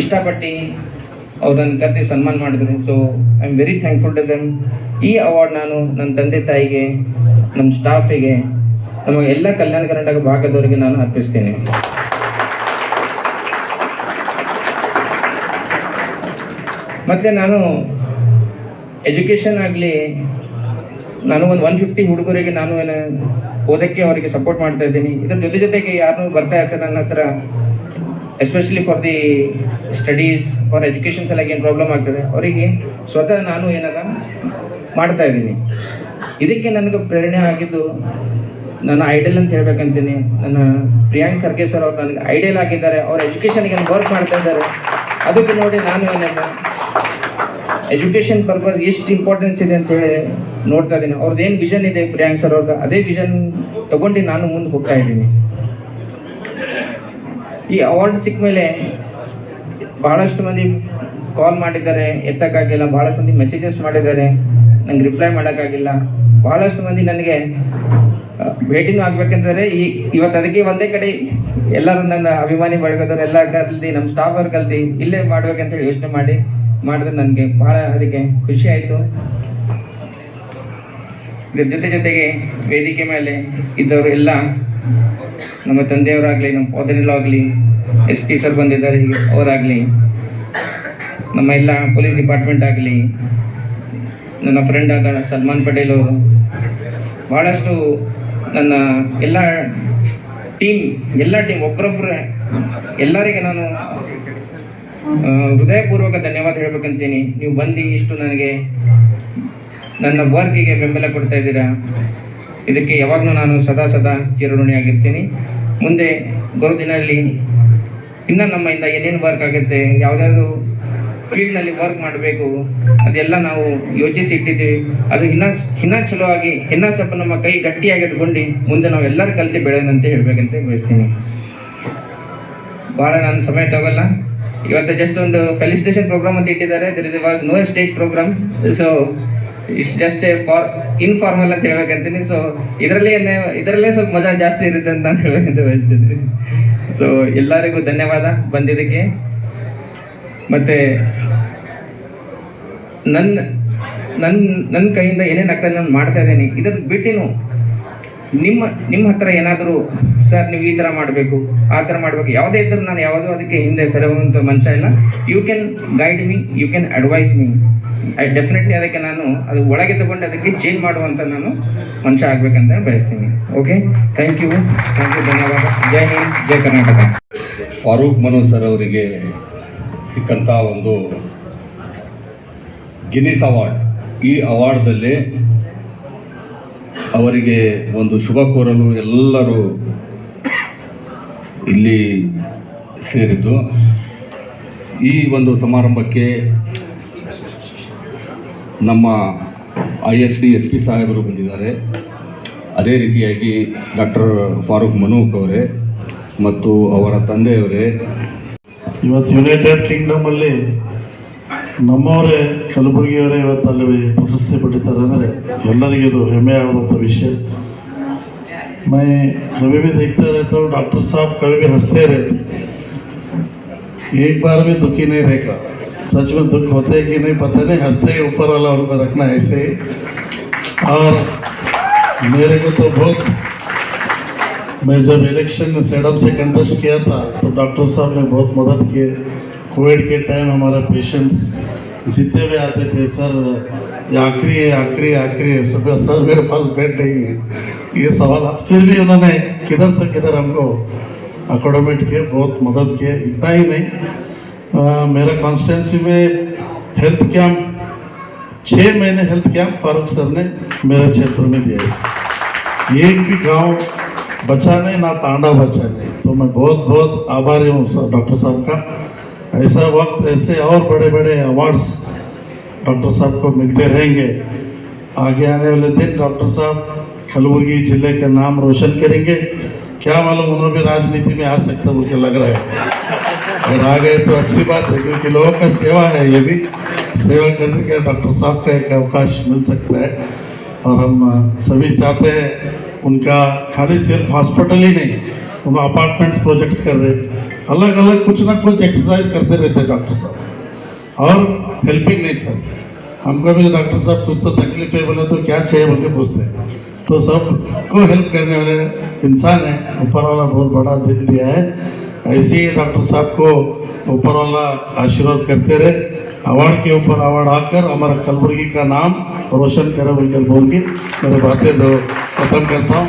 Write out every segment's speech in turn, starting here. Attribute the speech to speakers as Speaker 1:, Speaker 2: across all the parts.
Speaker 1: ಇಷ್ಟಪಟ್ಟು ಅವ್ರನ್ನ ಕರೆದು ಸನ್ಮಾನ ಮಾಡಿದ್ರು. So I am very thankful to them ಈ ಅವಾರ್ಡ್ ನಾನು ನನ್ನ ತಂದೆ ತಾಯಿಗೆ ನಮ್ಮ ಸ್ಟಾಫಿಗೆ ನಮ್ಮ ಎಲ್ಲ ಕಲ್ಯಾಣ ಕರ್ನಾಟಕ ಭಾಗದವರಿಗೆ ನಾನು ಅರ್ಪಿಸ್ತೀನಿ. ಮತ್ತು ನಾನು ಎಜುಕೇಷನ್ ಆಗಲಿ ನಾನು ಒಂದು ಒನ್ ಫಿಫ್ಟಿ ಹುಡುಗರಿಗೆ ನಾನು ಏನು ಓದೋಕ್ಕೆ ಅವರಿಗೆ ಸಪೋರ್ಟ್ ಮಾಡ್ತಾ ಇದ್ದೀನಿ. ಇದ್ರ ಜೊತೆ ಜೊತೆಗೆ ಯಾರು ಬರ್ತಾ ಇರ್ತಾರೆ ನನ್ನ ಹತ್ರ especially for the studies for educations ಎಲ್ಲ ಏನು ಪ್ರಾಬ್ಲಮ್ ಆಗ್ತದೆ, ಅವರಿಗೆ ಸ್ವತಃ ನಾನು ಏನಾರ ಮಾಡ್ತಾ ಇದ್ದೀನಿ. ಇದಕ್ಕೆ ನನಗೆ ಪ್ರೇರಣೆ ಆಗಿದ್ದು ನನ್ನ ಐಡಲ್ ಅಂತ ಹೇಳ್ಬೇಕಂತೀನಿ. ನನ್ನ ಪ್ರಿಯಾಂಕ್ ಖರ್ಗೆ ಸರ್ ಅವ್ರು ನನಗೆ ಐಡಿಯಲ್ ಆಗಿದ್ದಾರೆ. ಅವ್ರ ಎಜುಕೇಷನ್ಗೆ ವರ್ಕ್ ಮಾಡ್ತಾ ಇದ್ದಾರೆ, ಅದಕ್ಕೆ ನೋಡಿ ನಾನು ಏನಾರ ಎಜುಕೇಷನ್ ಪರ್ಪಸ್ ಎಷ್ಟು ಇಂಪಾರ್ಟೆನ್ಸ್ ಇದೆ ಅಂತ ಹೇಳಿ ನೋಡ್ತಾ ಇದ್ದೀನಿ. ಅವ್ರದ್ದು ಏನು ವಿಷನ್ ಇದೆ ಪ್ರಿಯಾಂಕ್ ಸರ್ ಅವ್ರದ್ದು, ಅದೇ ವಿಷನ್ ತಗೊಂಡು ನಾನು ಮುಂದೆ ಹೋಗ್ತಾ ಇದ್ದೀನಿ. ಈ ಅವಾರ್ಡ್ ಸಿಕ್ಕ ಮೇಲೆ ಭಾಳಷ್ಟು ಮಂದಿ ಕಾಲ್ ಮಾಡಿದ್ದಾರೆ, ಎತ್ತಕ್ಕಾಗಿಲ್ಲ ಭಾಳಷ್ಟು ಮಂದಿ ಮೆಸೇಜಸ್ ಮಾಡಿದ್ದಾರೆ. ನಂಗೆ ರಿಪ್ಲೈ ಮಾಡೋಕ್ಕಾಗಿಲ್ಲ. ಭಾಳಷ್ಟು ಮಂದಿ ನನಗೆ ಭೇಟಿನೂ ಆಗ್ಬೇಕಂತಂದ್ರೆ ಈ, ಇವತ್ತು ಅದಕ್ಕೆ ಒಂದೇ ಕಡೆ ಎಲ್ಲರೂ ನನ್ನ ಅಭಿಮಾನಿ ಬಳಗದವ್ರು ಎಲ್ಲ ಕಲ್ತಿ ನಮ್ಮ ಸ್ಟಾಫ್ ಅವ್ರು ಕಲ್ತಿ ಇಲ್ಲೇ ಮಾಡ್ಬೇಕಂತೇಳಿ ಯೋಚನೆ ಮಾಡಿ, ಮಾಡಿದ್ರೆ ನನಗೆ ಭಾಳ ಅದಕ್ಕೆ ಖುಷಿ ಆಯಿತು. ಇದ್ರ ಜೊತೆ ಜೊತೆಗೆ ವೇದಿಕೆ ಮೇಲೆ ಇದ್ದವರು ಎಲ್ಲ ನಮ್ಮ ತಂದೆಯವರಾಗಲಿ, ನಮ್ಮ ಫಾದರ್ ಆಗಲಿ ಎಸ್ ಪಿ ಸರ್ ಬಂದಿದ್ದಾರೆ ಅವರಾಗಲಿ, ನಮ್ಮ ಎಲ್ಲ ಪೊಲೀಸ್ ಡಿಪಾರ್ಟ್ಮೆಂಟ್ ಆಗಲಿ, ನನ್ನ ಫ್ರೆಂಡ್ ಆದ ಸಲ್ಮಾನ್ ಪಟೇಲ್ ಅವರು ಭಾಳಷ್ಟು ನನ್ನ ಎಲ್ಲ ಟೀಮ್ ಎಲ್ಲ ಟೀಮ್ ಒಬ್ಬರೊಬ್ಬರೇ ಎಲ್ಲರಿಗೆ ನಾನು ಹೃದಯಪೂರ್ವಕ ಧನ್ಯವಾದ ಹೇಳ್ಬೇಕಂತೀನಿ. ನೀವು ಬಂದು ಇಷ್ಟು ನನಗೆ ನನ್ನ ವರ್ಕಿಗೆ ಬೆಂಬಲ ಕೊಡ್ತಾ ಇದ್ದೀರಾ. ಇದಕ್ಕೆ ಯಾವಾಗಲೂ ನಾನು ಸದಾ ಸದಾ ಚಿರಋಣಿಯಾಗಿರ್ತೀನಿ ಮುಂದೆ ಬರೋ ದಿನದಲ್ಲಿ ಇನ್ನೂ ನಮ್ಮಿಂದ ಏನೇನು ವರ್ಕ್ ಆಗುತ್ತೆ, ಯಾವುದಾದ್ರು ಫೀಲ್ಡ್ನಲ್ಲಿ ವರ್ಕ್ ಮಾಡಬೇಕು, ಅದೆಲ್ಲ ನಾವು ಯೋಚಿಸಿ ಇಟ್ಟಿದ್ದೀವಿ. ಅದು ಇನ್ನೂ ಇನ್ನೂ ಚಲೋ ಆಗಿ, ಇನ್ನೂ ಸ್ವಲ್ಪ ನಮ್ಮ ಕೈ ಗಟ್ಟಿಯಾಗಿ ಇಟ್ಕೊಂಡು ಮುಂದೆ ನಾವು ಎಲ್ಲರೂ ಕಲಿತು ಬೆಳೆಯೋಣಂತ ಹೇಳಬೇಕಂತ ಬಯಸ್ತೀನಿ ಭಾಳ ನಾನು ಸಮಯ ತಗೋಲ್ಲ. ಇವತ್ತು ಜಸ್ಟ್ ಒಂದು ಫೆಲಿಸ್ಟೇಷನ್ ಪ್ರೋಗ್ರಾಮ್ ಅಂತ ಇಟ್ಟಿದ್ದಾರೆ. There is was no stage program so it's just a for informal ಅಂತ ಹೇಳ್ಬೇಕಂತೀನಿ. ಸೊ ಇದರಲ್ಲಿ ಇದರಲ್ಲೇ ಸ್ವಲ್ಪ ಮಜಾ ಜಾಸ್ತಿ ಇರುತ್ತೆ ಅಂತ ನಾನು ಹೇಳ್ಬೇಕಂತ ಬಯಸ್ತಿದ್ದೀನಿ ಸೊ ಎಲ್ಲರಿಗೂ ಧನ್ಯವಾದ ಬಂದಿದ್ದಕ್ಕೆ. ಮತ್ತೆ ನನ್ನ ನನ್ನ ನನ್ನ ಕೈಯಿಂದ ಏನೇನು ಆಗ್ತದೆ ನಾನು ಮಾಡ್ತಾ ಇದ್ದೀನಿ, ಇದನ್ನು ಬಿಟ್ಟಿನು ನಿಮ್ಮ ನಿಮ್ಮ ಹತ್ರ ಏನಾದರೂ, ಸರ್, ನೀವು ಈ ಥರ ಮಾಡಬೇಕು, ಆ ಥರ ಮಾಡಬೇಕು, ಯಾವುದೇ ಇದ್ದರೂ ನಾನು ಯಾವುದೂ ಅದಕ್ಕೆ ಹಿಂದೆ ಸರಿಯುವಂಥ ಮನುಷ್ಯ ಇಲ್ಲ. You can guide me you can advise me I definitely ಅದಕ್ಕೆ ನಾನು, ಅದು ಒಳಗೆ ತಗೊಂಡು ಅದಕ್ಕೆ ಚೇಂಜ್ ಮಾಡುವಂಥ ನಾನು ಮನುಷ್ಯ ಆಗಬೇಕಂತ ಬಯಸ್ತೀನಿ. Okay thank you thank you ಧನ್ಯವಾದ. ಜೈ ಹಿಂದ್, ಜೈ ಕರ್ನಾಟಕ.
Speaker 2: ಫಾರೂಕ್ ಮನು ಸರ್ ಅವರಿಗೆ ಸಿಕ್ಕಂಥ ಒಂದು ಗಿನಿಸ್ ಅವಾರ್ಡ್ ಈ ಅವಾರ್ಡ್ದಲ್ಲಿ ಅವರಿಗೆ ಒಂದು ಶುಭ ಕೋರಲು ಎಲ್ಲರೂ ಇಲ್ಲಿ ಸೇರಿದ್ದು. ಈ ಒಂದು ಸಮಾರಂಭಕ್ಕೆ ನಮ್ಮ I S D S P ಸಾಹೇಬರು ಬಂದಿದ್ದಾರೆ. ಅದೇ ರೀತಿಯಾಗಿ ಡಾಕ್ಟರ್ ಫಾರೂಕ್ ಮನೂಕ್ ಅವರೇ ಮತ್ತು ಅವರ ತಂದೆಯವರೇ.
Speaker 3: ಇವತ್ತು ಯುನೈಟೆಡ್ ಕಿಂಗ್ಡಮ್ ಅಲ್ಲಿ ನಮ್ಮವರೇ ಕಲಬುರಗಿಯವರೇ ಇವತ್ತು ಅಲ್ಲಿ ಪ್ರಶಸ್ತಿ ಪಡಿತಾರೆ ಅಂದರೆ ಎಲ್ಲರಿಗೂ ಇದು ಹೆಮ್ಮೆ ಆಗುವಂಥ ವಿಷಯ मैं कभी भी देखते रहता हूँ डॉक्टर साहब कभी भी हंसते रहते एक बार भी दुखी नहीं देखा सच में दुख होते हैं कि नहीं पता नहीं हंसते ही ऊपर वाला उनको रखना है ऐसे ही और मेरे को तो बहुत मैं जब इलेक्शन में सेडम से कंटेस्ट किया था तो डॉक्टर साहब ने बहुत मदद किए कोविड के टाइम हमारे पेशेंट्स जितने भी आते थे सर ये आखिरी है आखिरी आखिरी है। सब सर मेरे पास बेड नहीं है। ये सवाल फिर भी उन्होंने किधर तक किधर हमको अकोडोमेट किए बहुत मदद किए इतना ही नहीं। अ, मेरा कॉन्स्टिटेंसी में हेल्थ कैंप छः महीने हेल्थ कैंप फारूक सर ने मेरे क्षेत्र में दिया एक भी गाँव बचा नहीं ना तांडा बचा नहीं। तो मैं बहुत बहुत आभारी हूँ सर डॉक्टर साहब का। ऐसा वक्त ऐसे और बड़े बड़े अवार्ड्स डॉक्टर साहब को मिलते रहेंगे। आगे आने वाले दिन डॉक्टर साहब कलबुर्गी ज़िले का नाम रोशन करेंगे। क्या मालूम उन्होंने भी राजनीति में आ सकता मुझे लग रहा है। अगर आ गए तो अच्छी बात है, क्योंकि लोगों का सेवा है ये भी। सेवा करने के डॉक्टर साहब का एक अवकाश मिल सकता है। और हम सभी चाहते हैं, उनका खाली सिर्फ़ हॉस्पिटल ही नहीं उन अपार्टमेंट्स प्रोजेक्ट्स कर रहे अलग अलग कुछ ना कुछ एक्सरसाइज करते रहते हैं डॉक्टर साहब। और हेल्पिंग नेचर हमको भी डॉक्टर साहब कुछ तो तकलीफ़ है, बोले तो क्या चाहिए, बोल के पूछते हैं। तो सबको हेल्प करने वाले इंसान है। ऊपर वाला बहुत बड़ा दिल दिया है। ऐसे ही डॉक्टर साहब को ऊपर वाला आशीर्वाद करते रहे। अवार्ड के ऊपर अवार्ड आकर हमारा कलबुर्गी का नाम रोशन करे, बोल कर बोल के मेरे बातें दो खत्म करता हूँ।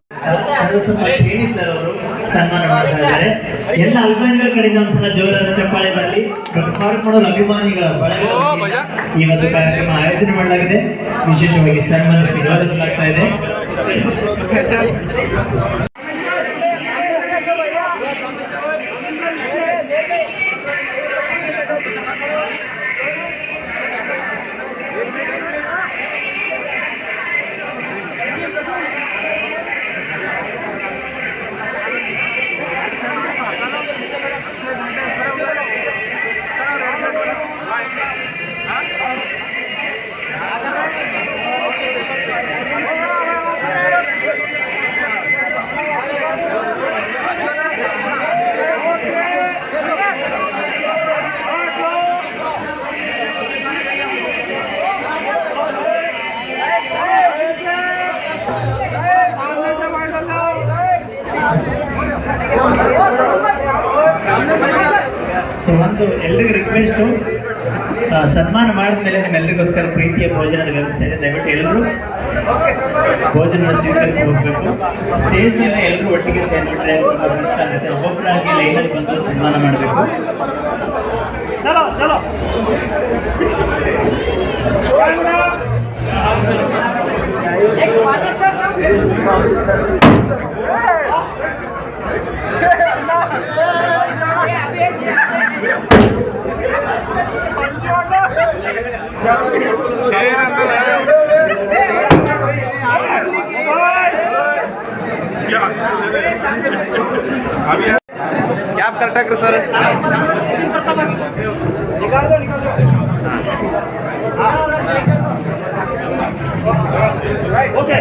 Speaker 4: ಸರಸ್ವತಿ ಹೇಳಿ ಸರ್ ಅವರು ಸನ್ಮಾನ ಮಾಡ್ತಾ ಇದ್ದಾರೆ. ಎಲ್ಲ ಅಭಿಮಾನಿಗಳ ಕಡೆಯಿಂದ ಒಂದ್ಸಲ ಜೋರಾದ ಚಪ್ಪಾಳೆ ಬರಲಿ. ಫಾರೂಕ್ ಅಭಿಮಾನಿಗಳ ಬಳಗದ ಈ ಒಂದು ಕಾರ್ಯಕ್ರಮ ಆಯೋಜನೆ ಮಾಡಲಾಗಿದೆ. ವಿಶೇಷವಾಗಿ ಸನ್ಮಾನಿಸಿ ಗೌರವಿಸಲಾಗ್ತಾ ಇದೆ. ಸೊ ಒಂದು ಎಲ್ರಿಗೂ ರಿಕ್ವೆಸ್ಟು ಸನ್ಮಾನ ಮಾಡಿದ್ಮೇಲೆ ನಿಮ್ಮೆಲ್ಲರಿಗೋಸ್ಕರ ಪ್ರೀತಿಯ ಭೋಜನದ ವ್ಯವಸ್ಥೆ ಇದೆ. ದಯವಿಟ್ಟು ಎಲ್ಲರೂ ಭೋಜನ ಸ್ವೀಕರಿಸಿ ಹೋಗಬೇಕು. ಸ್ಟೇಜ್ ಮೇಲೆ ಎಲ್ಲರೂ ಒಟ್ಟಿಗೆ ಸೇರಿಬಿಟ್ರೆ ಆಗುತ್ತೆ. ಒಬ್ಬೊಬ್ಬರಾಗಿ ಲೈನಲ್ಲಿ ಬಂದು ಸನ್ಮಾನ ಮಾಡಬೇಕು.
Speaker 1: ಕ್ಯಾಪ್ ಕರೆಕ್ಟ್ ಹಾಕ್ರಿ ಸರ್
Speaker 4: ಓಕೆ